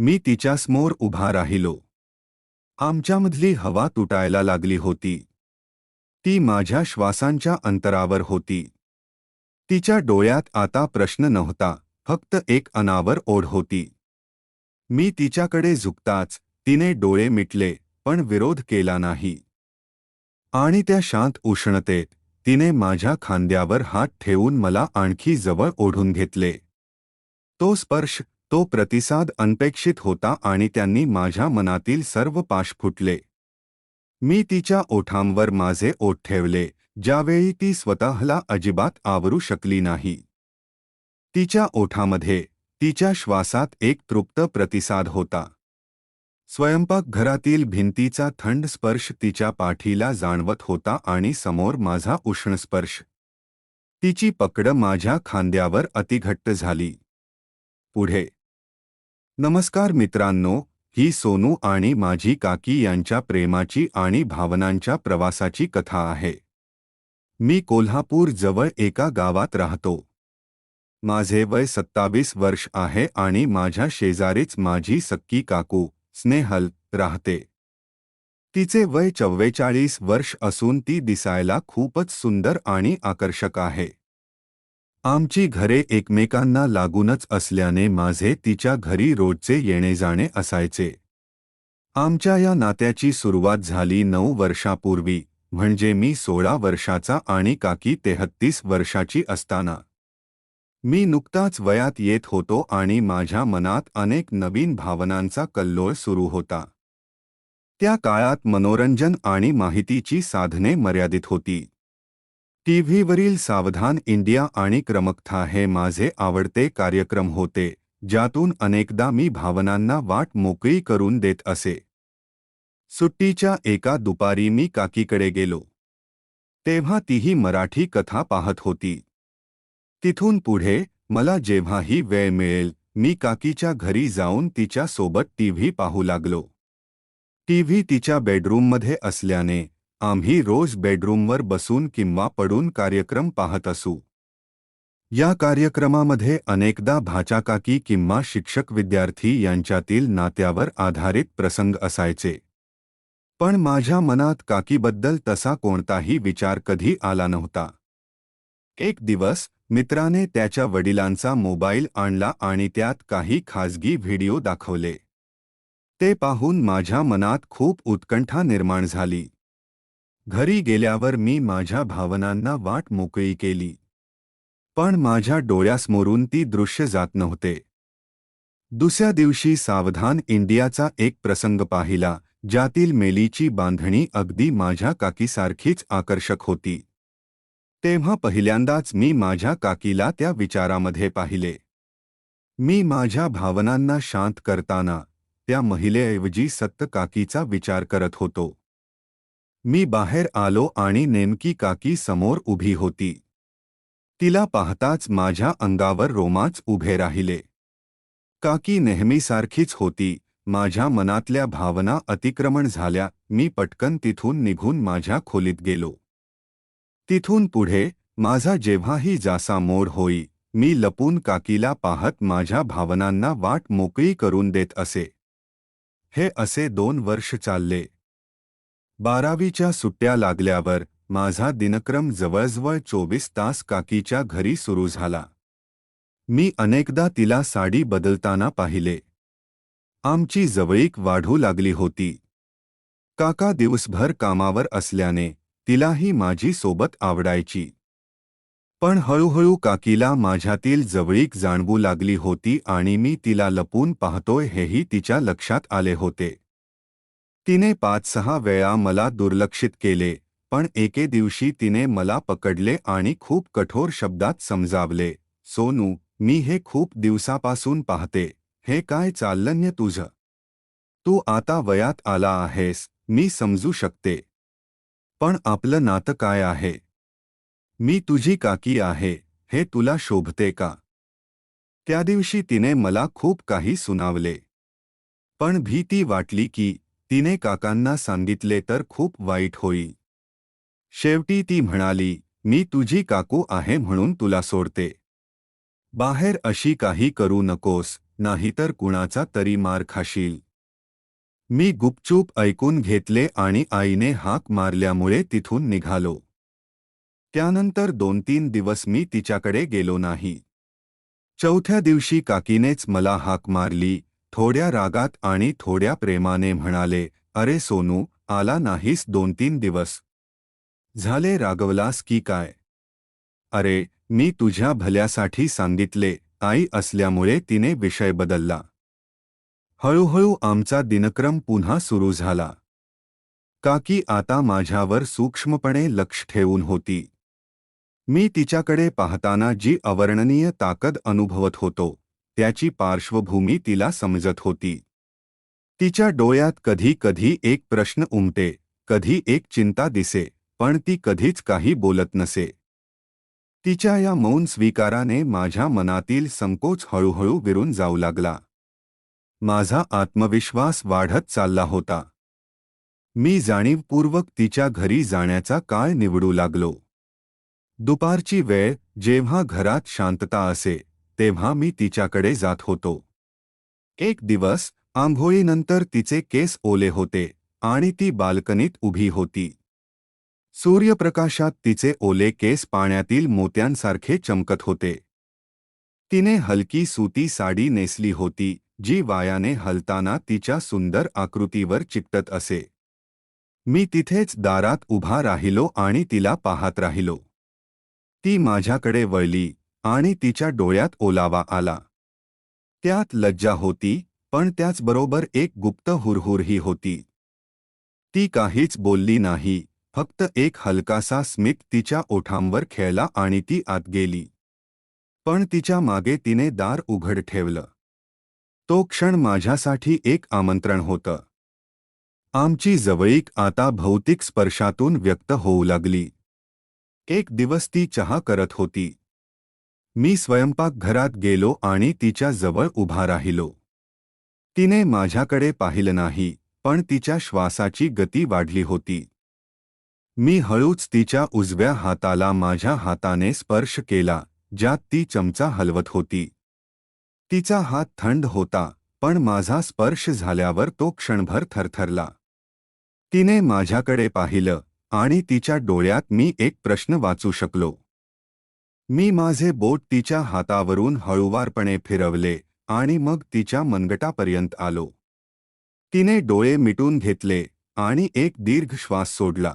मी तिच्यासमोर उभा राहिलो. आमच्यामधली हवा तुटायला लागली होती. ती माझ्या श्वासांच्या अंतरावर होती. तिच्या डोळ्यात आता प्रश्न नव्हता फक्त एक अनावर ओढ होती. मी तिच्याकडे झुकताच तिने डोळे मिटले पण विरोध केला नाही. आणि त्या शांत उष्णतेत तिने माझ्या खांद्यावर हात ठेवून मला आणखी जवळ ओढून घेतले. तो स्पर्श तो प्रतिसाद अनपेक्षित होता आणि त्यांनी माझ्या मनातील सर्व पाश फुटले. मी तिच्या ओठांवर माझे ओठ ठेवले ज्यावेळी ती स्वतःला अजिबात आवरू शकली नाही. तिच्या ओठामध्ये तिच्या श्वासात एक तृप्त प्रतिसाद होता. स्वयंपाकघरातील भिंतीचा थंड स्पर्श तिच्या पाठीला जाणवत होता आणि समोर माझा उष्ण स्पर्श. तिची पकड माझ्या खांद्यावर अतिघट्ट झाली. पुढे नमस्कार मित्रांनो ही सोनू आणि माझी काकी यांच्या प्रेमाची आणि भावनांच्या प्रवासाची कथा आहे. मी कोल्हापूर जवळ एका गावात राहतो. माझे वय सत्तावीस वर्ष आहे आणि माझ्या शेजारीच माझी सक्की काकू स्नेहल राहते. तिचे वय चव्वेचाळीस वर्ष असून ती दिसायला खूपच सुंदर आणि आकर्षक आहे. आमची घरे एकमेकांना लागूनच असल्याने माझे तिच्या घरी रोजचे येणे जाणे असायचे. आमच्या या नात्याची सुरुवात झाली नऊ वर्षापूर्वी म्हणजे मी सोळा वर्षाचा आणि काकी तेहत्तीस वर्षाची असताना. मी नुकताच वयात येत होतो आणि माझ्या मनात अनेक नवीन भावनांचा कल्लोळ सुरू होता. त्या काळात मनोरंजन आणि माहितीची साधने मर्यादित होती. टीव्हीवरील सावधान इंडिया आणि क्रमकथा हे माझे आवडते कार्यक्रम होते ज्यातून अनेकदा मी भावनांना वाट मोकळी करून देत असे. सुट्टीच्या एका दुपारी मी काकीकडे गेलो. तेव्हा तीही मराठी कथा पाहत होती. तिथून पुढे मला जेव्हाही वेळ मिळेल मी काकीच्या घरी जाऊन तिच्या सोबत टीव्ही पाहू लागलो. टीव्ही तिच्या बेडरूममध्ये असल्याने आम्ही रोज बेडरूमवर बसून किंवा पडून कार्यक्रम पाहत असू. या कार्यक्रमामध्ये अनेकदा भाचाकाकी किंवा शिक्षक विद्यार्थी यांच्यातील नात्यावर आधारित प्रसंग असायचे. पण माझ्या मनात काकीबद्दल तसा कोणताही विचार कधी आला नव्हता. एक दिवस मित्राने त्याच्या वडिलांचा मोबाईल आणला आणि त्यात काही खाजगी व्हिडिओ दाखवले. ते पाहून माझ्या मनात खूप उत्कंठा निर्माण झाली. घरी गेल्यावर मी माझ्या भावनांना वाट मोकळी केली. पण माझ्या डोळ्यासमोरून ती दृश्य जात नव्हते. दुसऱ्या दिवशी सावधान इंडियाचा एक प्रसंग पाहिला ज्यातील मेलीची बांधणी अगदी माझ्या काकीसारखीच आकर्षक होती. तेव्हा पहिल्यांदाच मी माझ्या काकीला त्या विचारामध्ये पाहिले. मी माझ्या भावनांना शांत करताना त्या महिलेऐवजी सत्त काकीचा विचार करत होतो. मी बाहेर आलो आणि नेमकी काकी समोर उभी होती. तिला पाहताच माझ्या अंगावर रोमाच उभे राहिले. काकी नेहमीसारखीच होती माझ्या मनातल्या भावना अतिक्रमण झाल्या मी पटकन तिथून निघून माझ्या खोलीत गेलो. तिथून पुढे माझा जेव्हाही जासा मोड होई मी लपून काकीला पाहत माझ्या भावनांना वाट मोकळी करून देत असे. हे असे दोन वर्ष चालले. बारावीच्या सुट्ट्या लागल्यावर माझा दिनक्रम जवळजवळ चोवीस तास काकीच्या घरी सुरू झाला. मी अनेकदा तिला साडी बदलताना पाहिले. आमची जवळीक वाढू लागली होती. काका दिवसभर कामावर असल्याने तिलाही माझी सोबत आवडायची. पण हळूहळू काकीला माझ्यातील जवळीक जाणवू लागली होती आणि मी तिला लपून पाहतोय हेही तिच्या लक्षात आले होते. तिने पाच सहा वेळा मला दुर्लक्षित केले, पण एके दिवशी तिने मला पकडले आणि खूप कठोर शब्दात समजावले, सोनू, मी हे खूप दिवसापासून पाहते, हे काय चाललंय तुझं? तू आता वयात आला आहेस, मी समजू शकते. पण आपलं नातं काय आहे? मी तुझी काकी आहे, हे तुला शोभते का? त्या दिवशी तिने मला खूप काही सुनावले. पण भीती वाटली की तिने काकांना सांगितले तर खूप वाईट होई. शेवटी ती म्हणाली मी तुझी काकू आहे म्हणून तुला सोडते. बाहेर अशी काही करू नकोस नाहीतर कुणाचा तरी मार खाशील. मी गुपचूप ऐकून घेतले आणि आईने हाक मारल्यामुळे तिथून निघालो. त्यानंतर दोन तीन दिवस मी तिच्याकडे गेलो नाही. चौथ्या दिवशी काकीनेच मला हाक मारली थोड्या रागात आणि थोड्या प्रेमाने म्हणाले अरे सोनू आला नाहीस दोन तीन दिवस. झाले रागवलास की काय? अरे मी तुझ्या भल्यासाठी सांगितले आई असल्यामुळे तिने विषय बदलला. हळूहळू आमचा दिनक्रम पुन्हा सुरू झाला. काकी आता माझ्यावर सूक्ष्मपणे लक्ष ठेवून होती. मी तिच्याकडे पाहताना जी अवर्णनीय ताकद अनुभवत होतो. त्याची पार्श्वभूमी तिला समजत होती. तिच्या डोळ्यात कधी कधी एक प्रश्न उमटे कधी एक चिंता दिसे पण ती कधीच काही बोलत नसे. तिच्या या मौन स्वीकाराने माझ्या मनातील संकोच हळूहळू विरून जाऊ लागला. माझा आत्मविश्वास वाढत चालला होता. मी जाणीवपूर्वक तिच्या घरी जाण्याचा काळ निवडू लागलो. दुपारची वेळ जेव्हा घरात शांतता असे तेव्हा मी तिच्याकडे जात होतो. एक दिवस आंघोळीनंतर तिचे केस ओले होते आणि ती बाल्कनीत उभी होती. सूर्यप्रकाशात तिचे ओले केस पाण्यातील मोत्यांसारखे चमकत होते. तिने हलकी सुती साडी नेसली होती जी वायाने हलताना तिच्या सुंदर आकृतीवर चिकटत असे. मी तिथेच दारात उभा राहिलो आणि तिला पाहत राहिलो. ती माझ्याकडे वळली आणि तिच्या डोळ्यात ओलावा आला. त्यात लज्जा होती पण त्याचबरोबर एक गुप्त हुरहुरही होती. ती काहीच बोलली नाही फक्त एक हलकासा स्मित तिच्या ओठांवर खेळला आणि ती आत गेली. पण तिच्यामागे तिने दार उघड ठेवलं. तो क्षण माझ्यासाठी एक आमंत्रण होतं. आमची जवळीक आता भौतिक स्पर्शातून व्यक्त होऊ लागली. एक दिवस ती चहा करत होती. मी स्वयंपाकघरात गेलो आणि तिच्या जवळ उभा राहिलो. तिने माझ्याकडे पाहिलं नाही पण तिच्या श्वासाची गती वाढली होती. मी हळूच तिच्या उजव्या हाताला माझ्या हाताने स्पर्श केला ज्यात ती चमचा हलवत होती. तिचा हात थंड होता पण माझा स्पर्श झाल्यावर तो क्षणभर थरथरला. तिने माझ्याकडे पाहिलं आणि तिच्या डोळ्यात मी एक प्रश्न वाचू शकलो. मी माझे बोट तिच्या हातावरून हळुवारपणे फिरवले आणि मग तिच्या मनगटापर्यंत आलो. तिने डोळे मिटून घेतले आणि एक दीर्घ श्वास सोडला.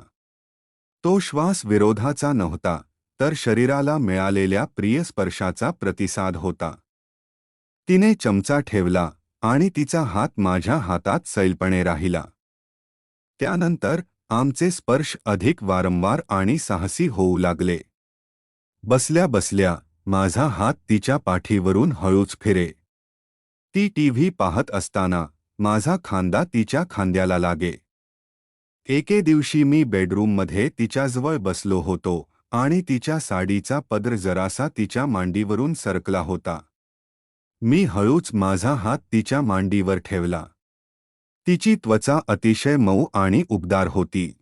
तो श्वास विरोधाचा नव्हता तर शरीराला मिळालेल्या प्रिय स्पर्शाचा प्रतिसाद होता. तिने चमचा ठेवला आणि तिचा हात माझ्या हातात सैलपणे राहिला. त्यानंतर आमचे स्पर्श अधिक वारंवार आणि साहसी होऊ लागले. बसल्या बसल्या माझा हात तिच्या पाठीवरून हळूच फिरे. ती टीव्ही पाहत असताना माझा खांदा तिच्या खांद्याला लागे. एके दिवशी मी बेडरूममध्ये तिच्याजवळ बसलो होतो आणि तिच्या साडीचा पदर जरासा तिच्या मांडीवरून सरकला होता. मी हळूच माझा हात तिच्या मांडीवर ठेवला. तिची त्वचा अतिशय मऊ आणि उबदार होती.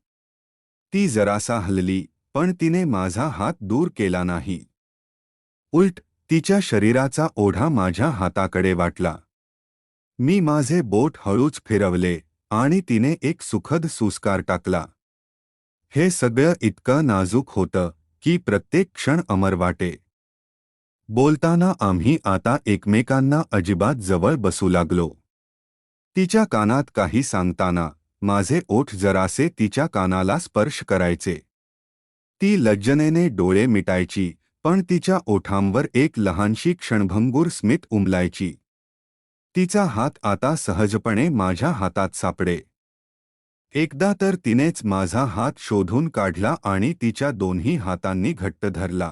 ती जरासा हलली पण तिने माझा हात दूर केला नाही. उलट तिच्या शरीराचा ओढा माझ्या हाताकडे वाटला. मी माझे बोट हळूच फिरवले आणि तिने एक सुखद सुस्कार टाकला. हे सगळं इतकं नाजूक होतं की प्रत्येक क्षण अमर वाटे. बोलताना आम्ही आता एकमेकांना अजिबात जवळ बसू लागलो. तिच्या कानात काही सांगताना माझे ओठ जरासे तिच्या कानाला स्पर्श करायचे. ती लज्जनेने डोळे मिटायची पण तिच्या ओठांवर एक लहानशी क्षणभंगूर स्मित उमलायची. तिचा हात आता सहजपणे माझ्या हातात सापडे. एकदा तर तिनेच माझा हात शोधून काढला आणि तिच्या दोन्ही हातांनी घट्ट धरला.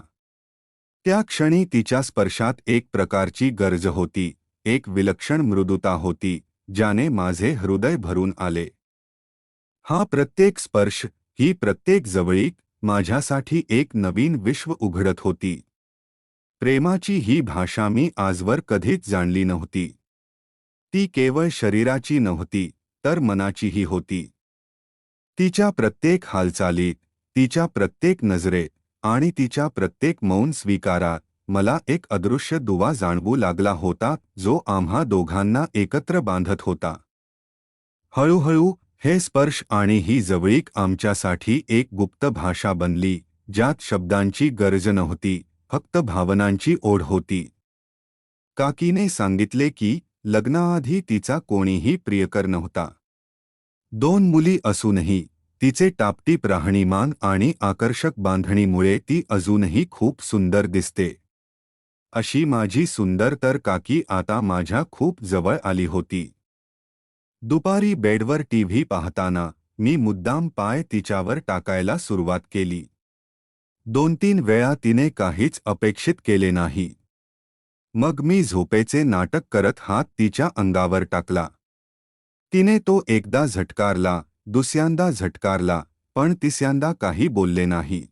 त्या क्षणी तिच्या स्पर्शात एक प्रकारची गरज होती एक विलक्षण मृदुता होती ज्याने माझे हृदय भरून आले. हा प्रत्येक स्पर्श ही प्रत्येक जवळीक माझ्यासाठी एक नवीन विश्व उघडत होती. प्रेमाची ही भाषा मी आजवर कधीच जाणली नव्हती. ती केवळ शरीराची नव्हती तर मनाचीही होती. तिच्या प्रत्येक हालचालीत तिच्या प्रत्येक नजरेत आणि तिच्या प्रत्येक मौन स्वीकारात मला एक अदृश्य दुवा जाणवू लागला होता जो आम्हा दोघांना एकत्र बांधत होता. हळूहळू हे स्पर्श आणि ही जवळीक आमच्यासाठी एक गुप्त भाषा बनली, ज्यात शब्दांची गरज नव्हती, फक्त भावनांची ओढ होती. काकीने सांगितले की, लग्नाआधी तिचा कोणीही प्रियकर नव्हता. दोन मुली असूनही, तिचे टापटीप राहणीमान आणि आकर्षक बांधणीमुळे ती अजूनही खूप सुंदर दिसते. अशी माझी सुंदर तर काकी आता माझ्या खूप जवळ आली होती. दुपारी बेडवर टीव्ही पाहताना मी मुद्दाम पाय तिच्यावर टाकायला सुरुवात केली. दोन तीन वेळा तिने काहीच अपेक्षित केले नाही. मग मी झोपेचे नाटक करत हात तिच्या अंगावर टाकला. तिने तो एकदा झटकारला दुसऱ्यांदा झटकारला पण तिसऱ्यांदा काही बोलले नाही.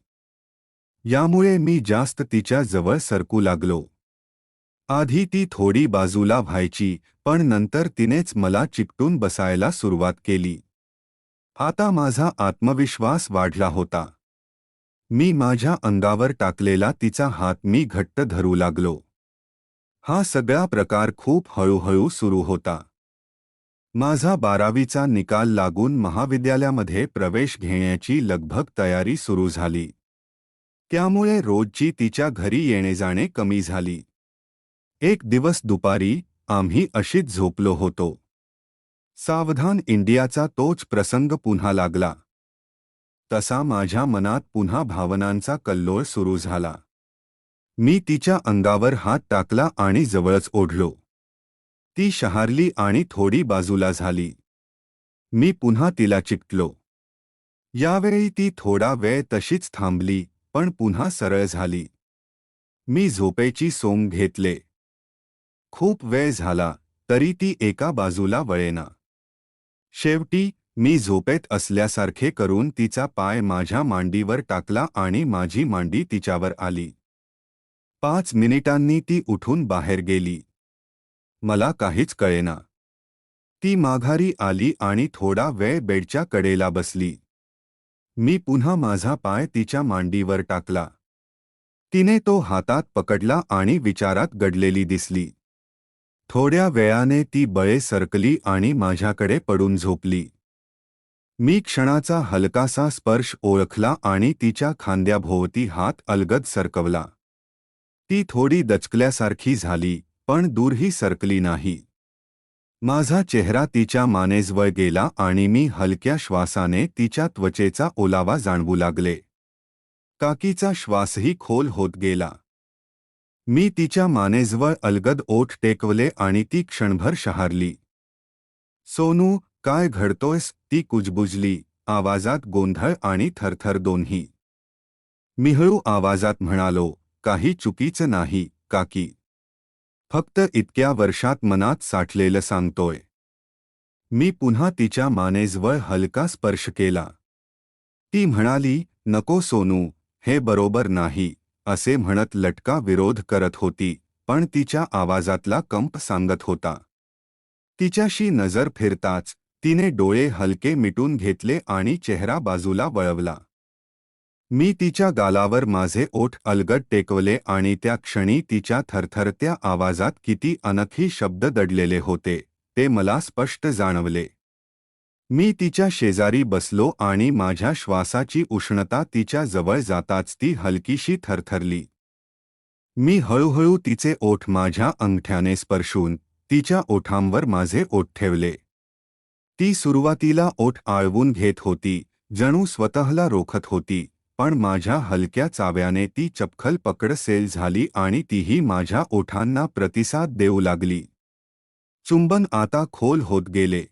यामुळे मी जास्त तिच्या जवळ सरकू लागलो. आधी ती थोडी बाजूला व्हायची पण नंतर तिनेच मला चिकटून बसायला सुरुवात केली. आता माझा आत्मविश्वास वाढला होता. मी माझ्या अंगावर टाकलेला तिचा हात मी घट्ट धरू लागलो. हा सगळा प्रकार खूप हळूहळू सुरू होता. माझा बारावीचा निकाल लागून महाविद्यालयामध्ये प्रवेश घेण्याची लगभग तयारी सुरू झाली. त्यामुळे रोजची तिच्या घरी येणे जाणे कमी झाली. एक दिवस दुपारी आम्ही अशीच झोपलो होतो. सावधान इंडियाचा तोच प्रसंग पुन्हा लागला. तसा माझ्या मनात पुन्हा भावनांचा कल्लोळ सुरू झाला. मी तिच्या अंगावर हात टाकला आणि जवळच ओढलो. ती शहारली आणि थोडी बाजूला झाली. मी पुन्हा तिला चिकटलो. यावेळी ती थोडा वेळ तशीच थांबली पण पुन्हा सरळ झाली. मी झोपेची सोंग घेतले. खूप वेळ झाला तरी ती एका बाजूला वळेना. शेवटी मी झोपेत असल्यासारखे करून तिचा पाय माझ्या मांडीवर टाकला आणि माझी मांडी तिच्यावर आली. पाच मिनिटांनी ती उठून बाहेर गेली. मला काहीच कळेना. ती माघारी आली आणि थोडा वेळ बेडच्या कडेला बसली. मी पुन्हा माझा पाय तिच्या मांडीवर टाकला. तिने तो हातात पकडला आणि विचारात गडलेली दिसली. थोड्या वेळाने ती बळे सरकली आणि माझ्याकडे पडून झोपली. मी क्षणाचा हलकासा स्पर्श ओळखला आणि तिच्या खांद्याभोवती हात अलगद सरकवला. ती थोडी दचकल्यासारखी झाली पण दूरही सरकली नाही. माझा चेहरा तिच्या मानेजवळ गेला आणि मी हलक्या श्वासाने तिच्या त्वचेचा ओलावा जाणवू लागले. काकीचा श्वासही खोल होत गेला. मी तिच्या मानेजवळ अलगद ओठ टेकवले आणि ती क्षणभर शहारली. सोनू काय घडतोयस? ती कुजबुजली. आवाजात गोंधळ आणि थरथर दोन्ही. मिहळू आवाजात म्हणालो काही चुकीचं नाही काकी. फक्त इतक्या वर्षात मनात साठलेलं सांगतोय. मी पुन्हा तिच्या मानेजवळ हलका स्पर्श केला. ती म्हणाली नको सोनू हे बरोबर नाही. असे म्हणत लटका विरोध करत होती पण तिच्या आवाजातला कंप सांगत होता. तिच्याशी नजर फिरताच तिने डोळे हलके मिटून घेतले आणि चेहरा बाजूला वळवला. मी तिच्या गालावर माझे ओठ अलगट टेकवले आणि त्या क्षणी तिच्या थरथरत्या आवाजात किती अनखी शब्द दडलेले होते ते मला स्पष्ट जाणवले. मी तिच्या शेजारी बसलो आणि माझ्या श्वासाची उष्णता तिच्या जवळ जाताच ती हलकीशी थरथरली. मी हळूहळू तिचे ओठ माझ्या अंगठ्याने स्पर्शून तिच्या ओठांवर माझे ओठ ठेवले. ती सुरुवातीला ओठ आळवून घेत होती जणू स्वतःला रोखत होती पण माझ्या हलक्या चाव्याने ती चपखल पकड सेल झाली आणि तीही माझ्या ओठांना प्रतिसाद देऊ लागली. चुंबन आता खोल होत गेले.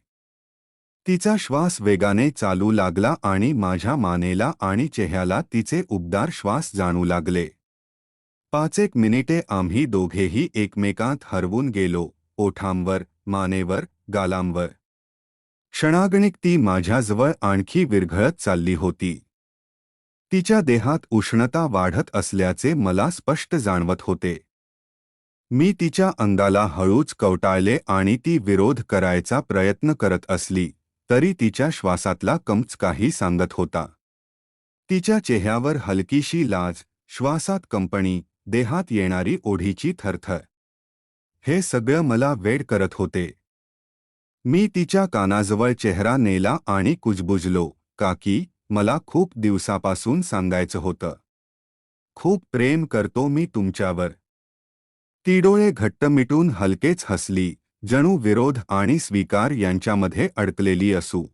तिचा श्वास वेगाने चालू लागला आणि माझ्या मानेला आणि चेहऱ्याला तिचे उबदार श्वास जाणू लागले. पाच एक मिनिटे आम्ही दोघेही एकमेकांत हरवून गेलो ओठांवर मानेवर गालांवर. क्षणागणिक ती माझ्याजवळ आणखी विरघळत चालली होती. तिच्या देहात उष्णता वाढत असल्याचे मला स्पष्ट जाणवत होते. मी तिच्या अंगाला हळूच कवटाळले आणि ती विरोध करायचा प्रयत्न करत असली. तरी तिच्या श्वासातला कमच काही सांगत होता. तिच्या चेहऱ्यावर हलकीशी लाज श्वासात कंपणी देहात येणारी ओढीची थरथर. हे सगळं मला वेड करत होते. मी तिच्या कानाजवळ चेहरा नेला आणि कुजबुजलो काकी मला खूप दिवसापासून सांगायचं होतं. खूप प्रेम करतो मी तुमच्यावर. ती डोळे घट्ट मिटून हलकेच हसली जणू विरोध आणि स्वीकार यांच्यामध्ये अडकलेली असू.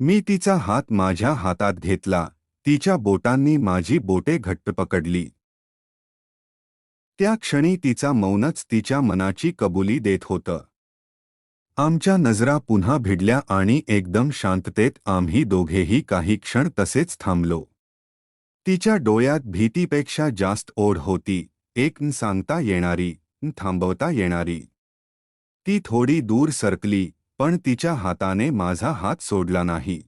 मी तिचा हात माझ्या हातात घेतला तिच्या बोटांनी माझी बोटे घट्ट पकडली. त्या क्षणी तिचा मौनच तिच्या मनाची कबुली देत होतं. आमच्या नजरा पुन्हा भिडल्या आणि एकदम शांततेत आम्ही दोघेही काही क्षण तसेच थांबलो. तिच्या डोळ्यात भीतीपेक्षा जास्त ओढ होती एक न सांगता येणारी न थांबवता येणारी. ती थोडी दूर सरकली पण तिच्या हाताने माझा हात सोडला नाही.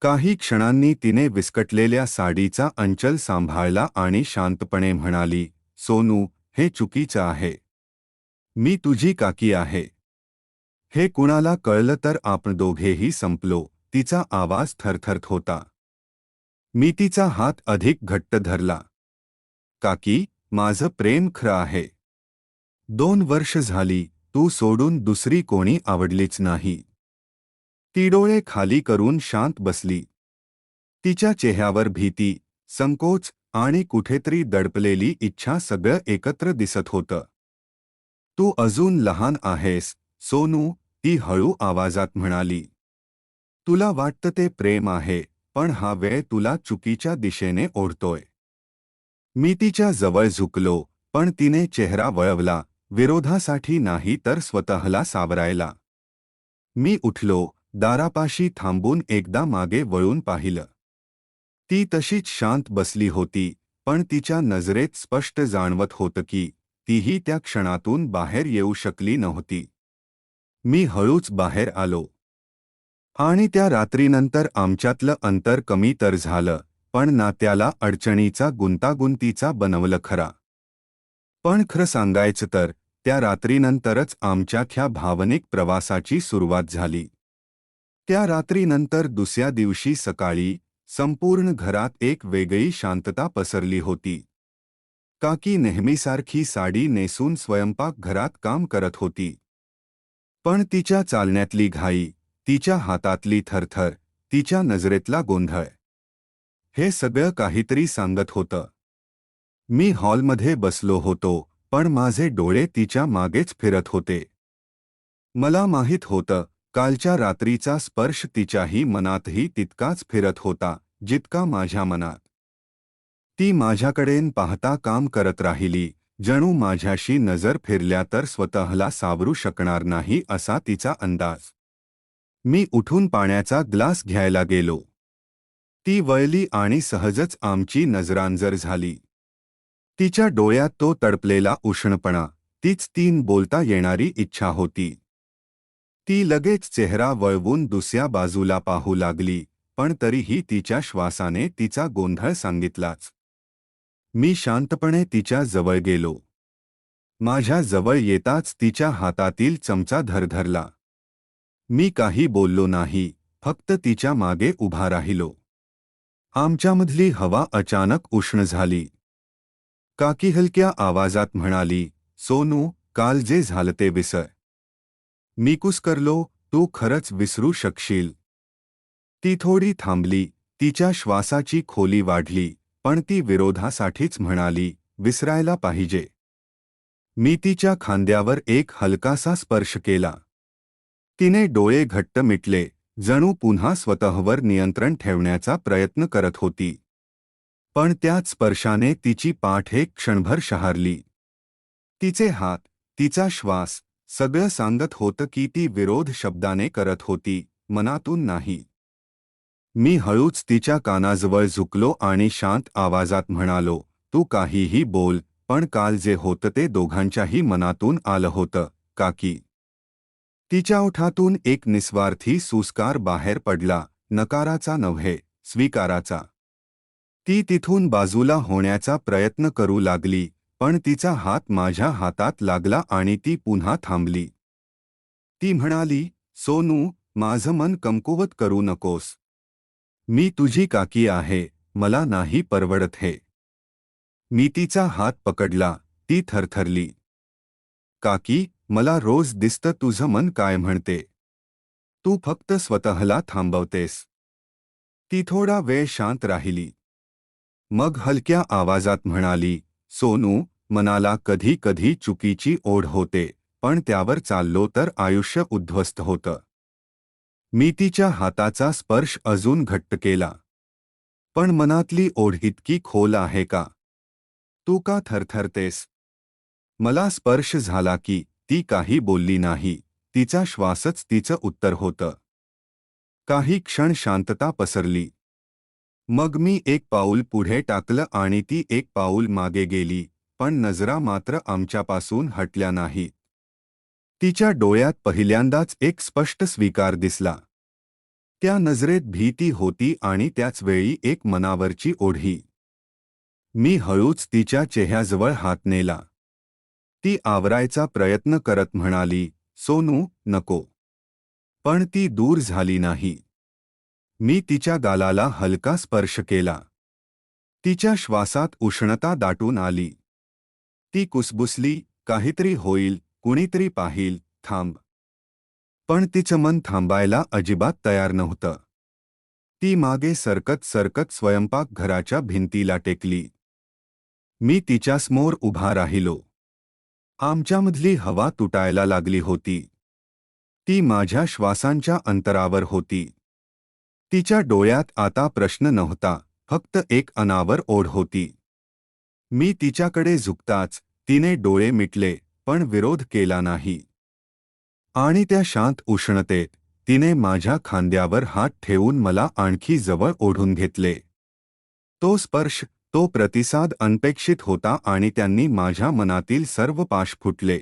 काही क्षणांनी तिने विस्कटलेल्या साडीचा अंचल सांभाळला आणि शांतपणे म्हणाली सोनू हे चुकीचं आहे. मी तुझी काकी आहे. हे कुणाला कळलं तर आपण दोघेही संपलो. तिचा आवाज थरथरत होता. मी तिचा हात अधिक घट्ट धरला. काकी माझं प्रेम खरं आहे. दोन वर्ष झाली तू सोडून दुसरी कोणी आवडलीच नाही. ती डोळे खाली करून शांत बसली. तिच्या चेहऱ्यावर भीती संकोच आणि कुठेतरी दडपलेली इच्छा सगळं एकत्र दिसत होतं. तू अजून लहान आहेस सोनू ती हळू आवाजात म्हणाली. तुला वाटतं ते प्रेम आहे पण हा वेळ तुला चुकीच्या दिशेने ओढतोय. मी तिच्या जवळ झुकलो पण तिने चेहरा वळवला विरोधासाठी नाही तर स्वतःला सावरायला. मी उठलो दारापाशी थांबून एकदा मागे वळून पाहिलं. ती तशीच शांत बसली होती पण तिच्या नजरेत स्पष्ट जाणवत होतं की तीही त्या क्षणातून बाहेर येऊ शकली नव्हती. मी हळूच बाहेर आलो. आणि त्या रात्रीनंतर आमच्यातलं अंतर कमी तर झालं पण नात्याला अडचणीचा गुंतागुंतीचा बनवलं खरा. पण खरं सांगायचं तर त्या रात्रीनंतरच आमच्याख्या भावनिक प्रवासाची सुरुवात झाली. त्या रात्रीनंतर दुसऱ्या दिवशी सकाळी संपूर्ण घरात एक वेगळी शांतता पसरली होती. काकी नेहमीसारखी साडी नेसून स्वयंपाक घरात काम करत होती. पण तिच्या चालण्यातली घाई तिच्या हातातली थरथर तिच्या नजरेतला गोंधळ हे सगळं काहीतरी सांगत होतं. मी हॉलमध्ये बसलो होतो पण माझे डोळे तिच्या मागेच फिरत होते. मला माहीत होतं कालच्या रात्रीचा स्पर्श तिच्याही मनातही तितकाच फिरत होता जितका माझ्या मनात. ती माझ्याकडेन पाहता काम करत राहिली जणू माझ्याशी नजर फिरल्या तर स्वतःला सावरू शकणार नाही असा तिचा अंदाज. मी उठून पाण्याचा ग्लास घ्यायला गेलो. ती वळली आणि सहजच आमची नजरांजर झाली. तिच्या डोळ्यात तो तडपलेला उष्णपणा तीच तीन बोलता येणारी इच्छा होती. ती लगेच चेहरा वळवून दुसऱ्या बाजूला पाहू लागली पण तरीही तिच्या श्वासाने तिचा गोंधळ सांगितलाच. मी शांतपणे तिच्या जवळ गेलो. माझ्या जवळ येताच तिच्या हातातील चमचा धरधरला. मी काही बोललो नाही फक्त तिच्यामागे उभा राहिलो. आमच्यामधली हवा अचानक उष्ण झाली. काकी हलक्या आवाजात म्हणाली सोनू काल जे झालं ते विसर. मी कुसकरलो तू खरंच विसरू शकशील. ती थोडी थांबली तिच्या श्वासाची खोली वाढली पण ती विरोधासाठीच म्हणाली विसरायला पाहिजे. मी तिच्या खांद्यावर एक हलकासा स्पर्श केला. तिने डोळे घट्ट मिटले जणू पुन्हा स्वतःवर नियंत्रण ठेवण्याचा प्रयत्न करत होती. पण त्याच स्पर्शाने तिची पाठ एक क्षणभर शहारली. तिचे हात तिचा श्वास सगळं सांगत होतं की ती विरोध शब्दाने करत होती मनातून नाही. मी हळूच तिच्या कानाजवळ झुकलो आणि शांत आवाजात म्हणालो तू काहीही बोल पण काल जे होतं ते दोघांच्याही मनातून आलं होतं काकी तिच्या ओठातून एक निस्वार्थी सुस्कार बाहेर पडला नकाराचा नव्हे स्वीकाराचा. ती तिथून बाजूला होण्याचा प्रयत्न करू लागली पण तिचा हात माझ्या हातात लागला आणि ती पुन्हा थांबली. ती म्हणाली सोनू माझं मन कमकुवत करू नकोस. मी तुझी काकी आहे मला नाही परवडत हे. मी तिचा हात पकडला ती थरथरली. काकी मला रोज दिसतं तुझं मन काय म्हणते. तू फक्त स्वतःला थांबवतेस. ती थोडा वेळ शांत राहिली. मग हलक्या आवाजात म्हणाली सोनू मनाला कधी कधी चुकीची ओढ होते पण त्यावर चाललो तर आयुष्य उद्ध्वस्त होतं. मी तिच्या हाताचा स्पर्श अजून घट्ट केला. पण मनातली ओढ इतकी खोल आहे का? तू का थरथरतेस? मला स्पर्श झाला की ती काही बोलली नाही तिचा श्वासच तिचं उत्तर होतं. काही क्षण शांतता पसरली. मग मी एक पाऊल पुढे टाकलं आणि ती एक पाऊल मागे गेली पण नजरा मात्र आमच्यापासून हटल्या नाहीत तिच्या डोळ्यात पहिल्यांदाच एक स्पष्ट स्वीकार दिसला. त्या नजरेत भीती होती आणि त्याच वेळी एक मनावरची ओढी. मी हळूच तिच्या चेहऱ्याजवळ हात नेला. ती आवरायचा प्रयत्न करत म्हणाली सोनू नको. पण ती दूर झाली नाही. मी तिच्या गालाला हलका स्पर्श केला. तिच्या श्वासात उष्णता दाटून आली. ती कुसबुसली काहीतरी होईल कुणीतरी पाहिल थांब. पण तिचं मन थांबायला अजिबात तयार नव्हतं. ती मागे सरकत सरकत स्वयंपाकघराच्या भिंतीला टेकली. मी तिच्यासमोर उभा राहिलो. आमच्यामधली हवा तुटायला लागली होती. ती माझ्या श्वासांच्या अंतरावर होती. तिच्या डोळ्यात आता प्रश्न नव्हता फक्त एक अनावर ओढ होती. मी तिच्याकडे झुकताच तिने डोळे मिटले पण विरोध केला नाही. आणि त्या शांत उष्णतेत तिने माझ्या खांद्यावर हात ठेवून मला आणखी जवळ ओढून घेतले. तो स्पर्श तो प्रतिसाद अनपेक्षित होता आणि त्यांनी माझ्या मनातील सर्व पाश फुटले.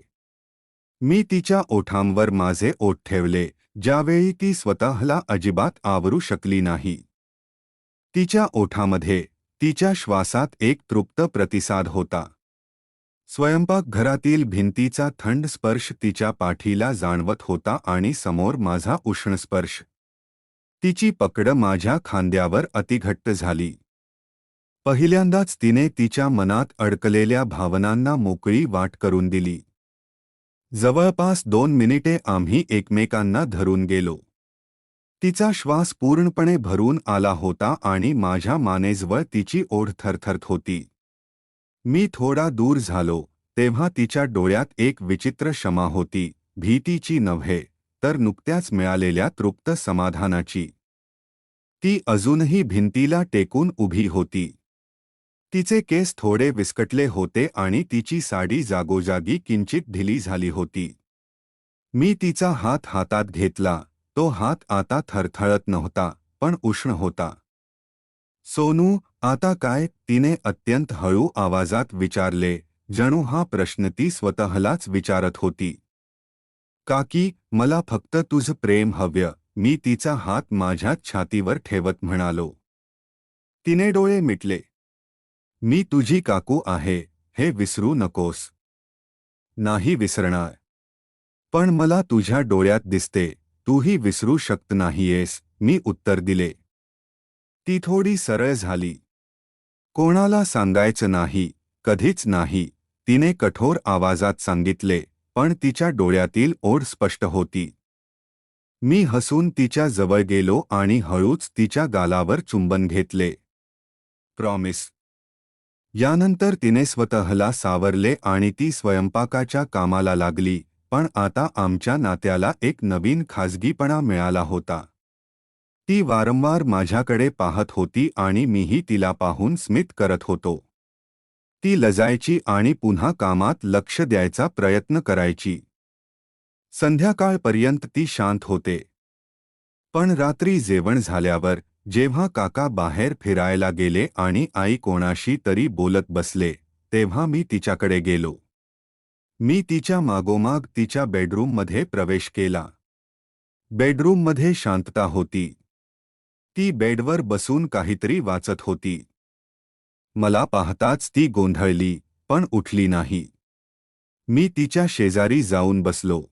मी तिच्या ओठांवर माझे ओठ ठेवले ज्यावेळी ती स्वतःला अजिबात आवरू शकली नाही. तिच्या ओठामध्ये तिच्या श्वासात एक तृप्त प्रतिसाद होता. स्वयंपाकघरातील भिंतीचा थंड स्पर्श तिच्या पाठीला जाणवत होता आणि समोर माझा उष्ण स्पर्श. तिची पकड माझ्या खांद्यावर अतिघट्ट झाली. पहिल्यांदाच तिने तिच्या मनात अडकलेल्या भावनांना मोकळी वाट करून दिली. जवळपास दोन मिनिटे आम्ही एकमेकांना धरून गेलो. तिचा श्वास पूर्णपणे भरून आला होता आणि माझ्या मानेजवळ तिची ओढ थरथरत होती. मी थोडा दूर झालो तेव्हा तिच्या डोळ्यात एक विचित्र क्षमा होती भीतीची नव्हे तर नुकत्याच मिळालेल्या तृप्त समाधानाची. ती अजूनही भिंतीला टेकून उभी होती. तिचे केस थोडे विस्कटले होते आणि तिची साडी जागोजागी किंचित ढिली झाली होती. मी तिचा हात हातात घेतला तो हात आता थरथळत नव्हता पण उष्ण होता. सोनू आता काय? तिने अत्यंत हळू आवाजात विचारले जणू हा प्रश्न ती स्वतःलाच विचारत होती. काकी मला फक्त तुझं प्रेम हव्य मी तिचा हात माझ्या छातीवर ठेवत म्हणालो. तिने डोळे मिटले मी तुझी काकू आहे हे विसरू नकोस. नाही विसरणार. पण मला तुझ्या डोळ्यात दिसते तूही विसरू शकत नाहीयेस मी उत्तर दिले. ती थोडी सरळ झाली. कोणाला सांगायचं नाही कधीच नाही तिने कठोर आवाजात सांगितले पण तिच्या डोळ्यातील ओढ स्पष्ट होती. मी हसून तिच्या जवळ गेलो आणि हळूच तिच्या गालावर चुंबन घेतले. प्रॉमिस यानंतर तिने स्वतःला सावरले आणि ती स्वयंपाकाच्या कामाला लागली पण आता आमच्या नात्याला एक नवीन खाजगीपणा मिळाला होता. ती वारंवार माझ्याकडे पाहत होती आणि मीही तिला पाहून स्मित करत होतो. ती लजायची आणि पुन्हा कामात लक्ष द्यायचा प्रयत्न करायची. संध्याकाळपर्यंत ती शांत होते. पण रात्री जेवण झाल्यावर जेव्हा काका बाहेर फिरायला गेले आणि आई कोणाशी तरी बोलत बसले तेव्हा मी तिच्याकडे गेलो. मी तिच्या मागोमाग तिच्या बेडरूममध्ये प्रवेश केला. बेडरूममध्ये शांतता होती. ती बेडवर बसून काहीतरी वाचत होती. मला पाहताच ती गोंधळली पण उठली नाही. मी तिच्या शेजारी जाऊन बसलो.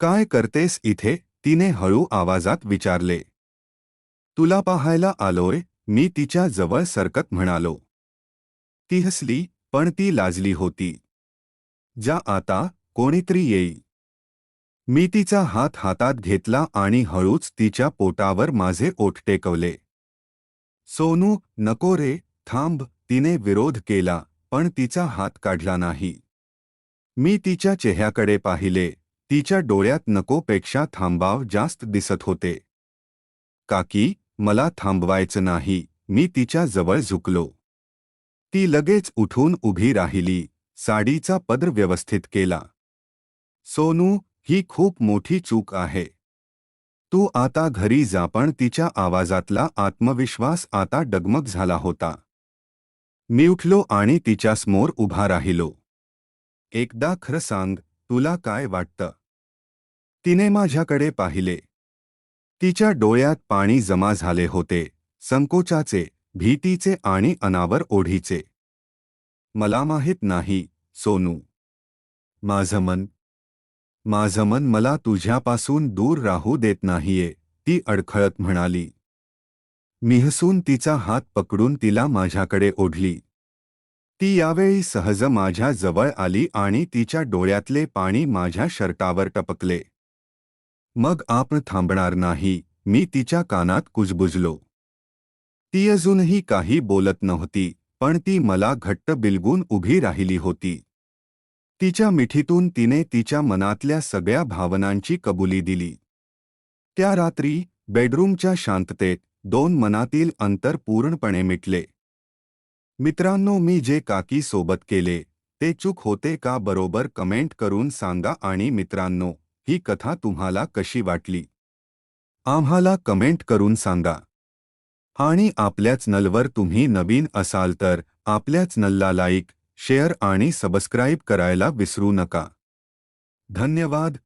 काय करतेस इथे? तिने हळू आवाजात विचारले. तुला पाहायला आलोय मी तिच्या जवळ सरकत म्हणालो. ती हसली पण ती लाजली होती. जा आता कोणीतरी येई. मी तिचा हात हातात घेतला आणि हळूच तिच्या पोटावर माझे ओठ टेकवले. सोनू नको रे थांब तिने विरोध केला पण तिचा हात काढला नाही. मी तिच्या चेहऱ्याकडे पाहिले तिच्या डोळ्यात नकोपेक्षा थांबाव जास्त दिसत होते. काकी मला थांबवायचं नाही मी तिच्या जवळ झुकलो. ती लगेच उठून उभी राहिली साडीचा पदर व्यवस्थित केला. सोनू ही खूप मोठी चूक आहे. तू आता घरी जा पण तिच्या आवाजातला आत्मविश्वास आता डगमग झाला होता. मी उठलो आणि तिच्यासमोर उभा राहिलो. एकदा खरं सांग तुला काय वाटतं? तिने माझ्याकडे पाहिले. तिच्या डोळ्यात पाणी जमा झाले होते. संकोचाचे भीतीचे आणि अनावर ओढीचे. मला माहीत नाही सोनू. माझं मन. माझं मन मला तुझ्यापासून दूर राहू देत नाहीये ती अडखळत म्हणाली. मिहसून तिचा हात पकडून तिला माझ्याकडे ओढली. ती यावेळी सहज माझ्या जवळ आली आणि तिच्या डोळ्यातले पाणी माझ्या शर्टावर टपकले. मग आपण थांबणार नाही. मी तिच्या कानात कुजबुजलो. ती अजूनही काही बोलत नव्हती पण ती मला घट्ट बिलगून उभी राहिली होती. तिच्या मिठीतून तिने तिच्या मनातल्या सगळ्या भावनांची कबुली दिली. त्या रात्री बेडरूमच्या शांततेत दोन मनातील अंतर पूर्णपणे मिटले. मित्रांनो मी जे काकी सोबत केले ते चूक होते का बरोबर कमेंट करून सांगा आणि मित्रांनो. ही कथा तुम्हाला कशी वाटली? आम्हाला कमेंट करून सांगा. आणि आपल्याच नलवर तुम्ही नवीन असाल तर आपल्याच नल्ला लाईक शेअर आणि सबस्क्राईब करायला विसरू नका. धन्यवाद.